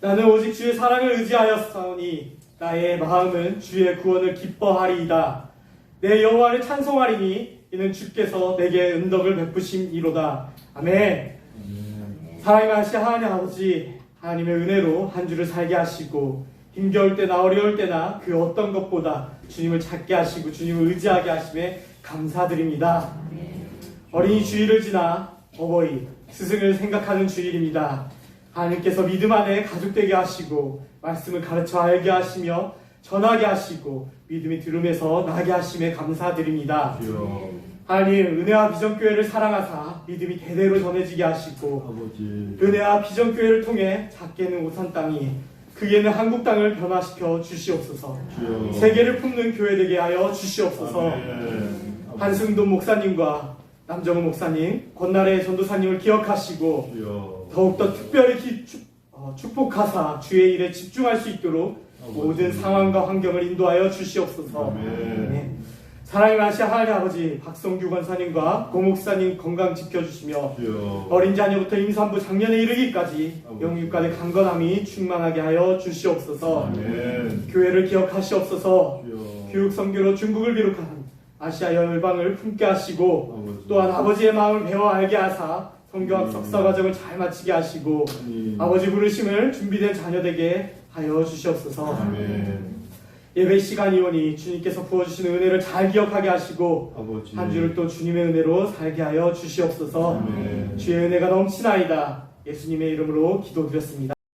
나는 오직 주의 사랑을 의지하였사오니 나의 마음은 주의 구원을 기뻐하리이다. 내 여호와를 찬송하리니 이는 주께서 내게 은덕을 베푸심이로다. 아멘. 사랑의 하시 하나님 아버지 하나님의 은혜로 한 주를 살게 하시고 힘겨울 때나 어려울 때나 그 어떤 것보다 주님을 찾게 하시고 주님을 의지하게 하심에 감사드립니다. 어린이 주일을 지나 어버이 스승을 생각하는 주일입니다. 하나님께서 믿음 안에 가족되게 하시고 말씀을 가르쳐 알게 하시며 전하게 하시고 믿음이 들음에서 나게 하심에 감사드립니다. 하나님 은혜와 비전교회를 사랑하사 믿음이 대대로 전해지게 하시고 아버지 은혜와 비전교회를 통해 작게는 오산 땅이 크게는 한국 땅을 변화시켜 주시옵소서 주여 세계를 품는 교회 되게 하여 주시옵소서 아멘. 한승돈 목사님과 남정은 목사님 권나래 전도사님을 기억하시고 주여 더욱더 특별히 기- 축- 어, 축복하사 주의 일에 집중할 수 있도록 모든 상황과 환경을 인도하여 주시옵소서 아멘. 네. 사랑의 마시아 하나님 아버지 박성규 권사님과 고 목사님 건강 지켜주시며 주여 어린 자녀부터 임산부 장년에 이르기까지 아버지. 영육간의 강건함이 충만하게 하여 주시옵소서 아멘. 교회를 기억하시옵소서 주여 교육 선교로 중국을 비롯한 아시아 열방을 품게 하시고 아버지. 또한 아버지의 마음을 배워 알게 하사 성교학 석사 과정을 잘 마치게 하시고 아멘. 아버지 부르심을 준비된 자녀 되게 하여 주시옵소서 아멘. 예배 시간이 오니 주님께서 부어주시는 은혜를 잘 기억하게 하시고 아버지 한 주를 또 주님의 은혜로 살게 하여 주시옵소서 아멘. 주의 은혜가 넘치나이다 예수님의 이름으로 기도드렸습니다